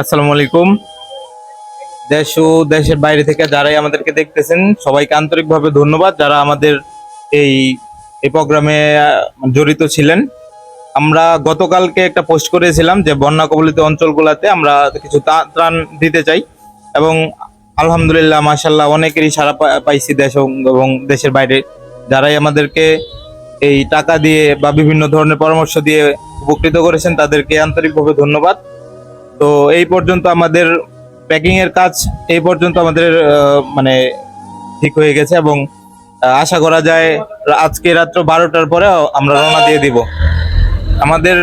আসসালামু আলাইকুম। দেশ ও দেশের বাইরে থেকে যারাই আমাদেরকে দেখতেছেন, সবাইকে আন্তরিকভাবে ধন্যবাদ যারা আমাদের এই এই প্রোগ্রামে জড়িত ছিলেন। আমরা গতকালকে একটা পোস্ট করেছিলাম যে বন্যা কবলিত অঞ্চলগুলোতে আমরা কিছু ত্রাণ দিতে চাই এবং আলহামদুলিল্লাহ মাসাল্লাহ অনেকেরই সারা পাইছি দেশ এবং দেশের বাইরে। যারাই আমাদেরকে এই টাকা দিয়ে বা বিভিন্ন ধরনের পরামর্শ দিয়ে উপকৃত করেছেন, তাদেরকে আন্তরিকভাবে ধন্যবাদ। তো এই পর্যন্ত আমাদের প্যাকিং এর কাজ এই পর্যন্ত আমাদের মানে ঠিক হয়ে গেছে এবং আশা করা যায় আজকে রাত্র বারোটার পরে আমরা রওনা দিয়ে দিব। আমাদের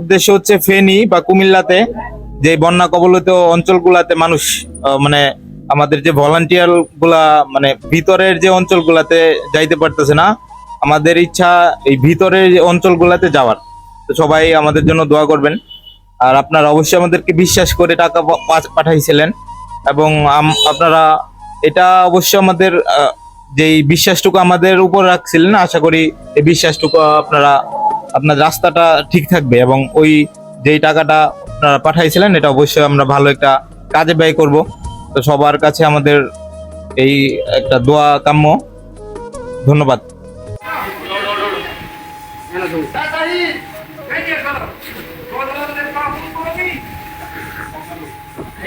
উদ্দেশ্য হচ্ছে ফেনী বা কুমিল্লাতে যে বন্যা কবলিত অঞ্চলগুলাতে মানুষ মানে আমাদের যে ভলান্টিয়ারগুলা মানে ভিতরের যে অঞ্চলগুলাতে যাইতে পারতেছে না, আমাদের ইচ্ছা এই ভিতরের অঞ্চলগুলাতে যাওয়ার। তো সবাই আমাদের জন্য দোয়া করবেন। আর আপনারা অবশ্যই আমাদেরকে বিশ্বাস করে টাকা পাঠাইছিলেন। এবং আপনারা এটা অবশ্যই আমাদের যেই বিশ্বাসটুকু আমাদের উপর রাখছিলেন, আশা করি এই বিশ্বাসটুকু আপনারা, আপনার রাস্তাটা ঠিক থাকবে এবং ওই যেই টাকাটা আপনারা পাঠাইছিলেন, এটা অবশ্যই আমরা ভালো একটা কাজে ব্যয় করব। তো সবার কাছে আমাদের এই একটা দোয়া কাম্য। ধন্যবাদ।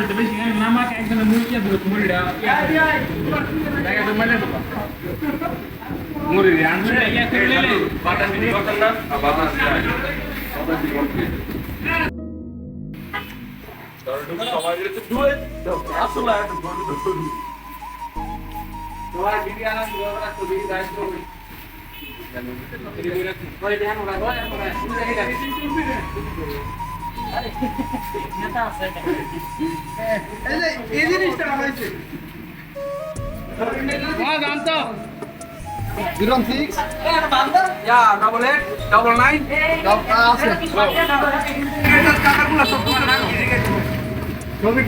তো বেশি নামাকে একজনের মুরগি দিল মুরগিটা দেখা তো মানে মুরগি আনছে ইয়া করে লেলে বাতাস দিবি বাতাস না বাতাস বাতাস দিবি zero six double eight double nine ছবি